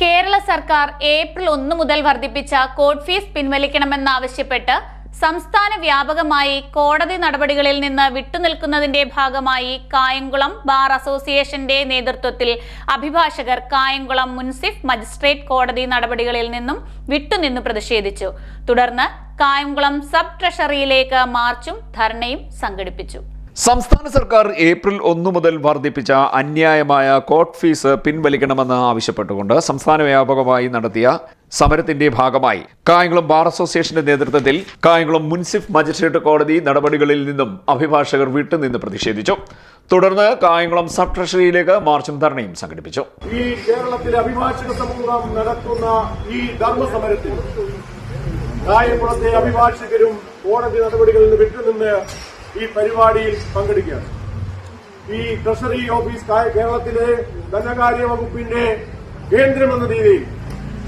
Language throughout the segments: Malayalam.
കേരള സർക്കാർ ഏപ്രിൽ ഒന്ന് മുതൽ വർദ്ധിപ്പിച്ച കോർട്ട് ഫീസ് പിൻവലിക്കണമെന്നാവശ്യപ്പെട്ട് സംസ്ഥാന വ്യാപകമായി കോടതി നടപടികളിൽ നിന്ന് വിട്ടുനിൽക്കുന്നതിന്റെ ഭാഗമായി കായംകുളം ബാർ അസോസിയേഷന്റെ നേതൃത്വത്തിൽ അഭിഭാഷകർ കായംകുളം മുൻസിഫ് മജിസ്ട്രേറ്റ് കോടതി നടപടികളിൽ നിന്നും വിട്ടുനിന്ന് പ്രതിഷേധിച്ചു. തുടർന്ന് കായംകുളം സബ് ട്രഷറിയിലേക്ക് മാർച്ചും ധർണയും സംഘടിപ്പിച്ചു. സംസ്ഥാന സർക്കാർ ഏപ്രിൽ ഒന്ന് മുതൽ വർദ്ധിപ്പിച്ച അന്യായമായ കോർട്ട് ഫീസ് പിൻവലിക്കണമെന്ന് ആവശ്യപ്പെട്ടുകൊണ്ട് സംസ്ഥാന വ്യാപകമായി നടത്തിയ സമരത്തിന്റെ ഭാഗമായി കായംകുളം ബാർ അസോസിയേഷന്റെ നേതൃത്വത്തിൽ കായംകുളം മുൻസിഫ് മജിസ്ട്രേറ്റ് കോടതി നടപടികളിൽ നിന്നും അഭിഭാഷകർ വിട്ടുനിന്ന് പ്രതിഷേധിച്ചു. തുടർന്ന് കായംകുളം സബ് ട്രഷറിയിലേക്ക് മാർച്ചും ധർണയും സംഘടിപ്പിച്ചു. ഈ കേരളത്തിലെ അഭിഭാഷക സമൂഹം നടത്തുന്ന ഈ കായംകുളത്തെ അഭിഭാഷകരും കോടതി നടപടികളിൽ നിന്ന് വിട്ടുനിന്ന് ഈ പരിപാടിയിൽ പങ്കെടുക്കുകയാണ്. ഈ ട്രഷറി ഓഫീസ് കേരളത്തിലെ ധനകാര്യ വകുപ്പിന്റെ കേന്ദ്രമെന്ന രീതിയിൽ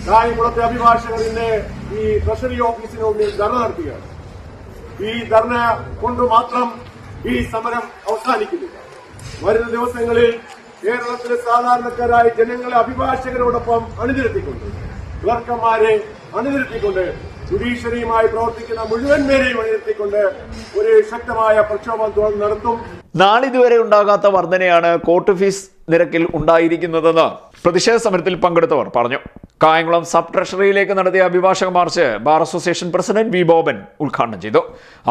കായംകുളത്തെ അഭിഭാഷകർ ഇന്ന് ഈ ട്രഷറി ഓഫീസിന് മുന്നിൽ ധർണ നടത്തുകയാണ്. ഈ ധർണ കൊണ്ട് മാത്രം ഈ സമരം അവസാനിക്കുന്നില്ല. വരുന്ന ദിവസങ്ങളിൽ കേരളത്തിലെ സാധാരണക്കാരായ ജനങ്ങളെ അഭിഭാഷകരോടൊപ്പം അണിനിരത്തിക്കൊണ്ട് ക്ലർക്കന്മാരെ അണിനിരത്തിക്കൊണ്ട് ജുഡീഷ്യറിയുമായി പ്രവർത്തിക്കുന്ന മുഴുവൻ പേരെയും അണിനിരത്തിക്കൊണ്ട് ഒരു ശക്തമായ പ്രക്ഷോഭം നടത്തും. നാളിതുവരെ ഉണ്ടാകാത്ത വർധനയാണ് കോർട്ട് ഫീസ് നിരക്കിൽ ഉണ്ടായിരിക്കുന്നതെന്ന് പ്രതിഷേധ സമരത്തിൽ പങ്കെടുത്തവർ പറഞ്ഞു. കായംകുളം സബ് ട്രഷറിയിലേക്ക് നടത്തിയ അഭിഭാഷക march bar association president V Boban ഉദ്ഘാടനം ചെയ്തു.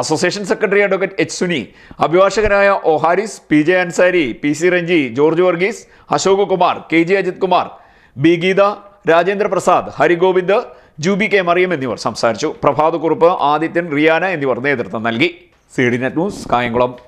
Association secretary advocate H Suni അഭിഭാഷകരായ O Haris P J Ansari P C Ranji George Varghese Ashok Kumar K G Ajith Kumar B Geetha Rajendra Prasad Harigovind Jubi K Mariyam എന്നിവർ സംസാരിച്ചു. പ്രഭാത് കുറുപ്പ് ആദിത്യൻ റിയാന എന്നിവർ നേതൃത്വം നൽകി. C D net news Kayamkulam.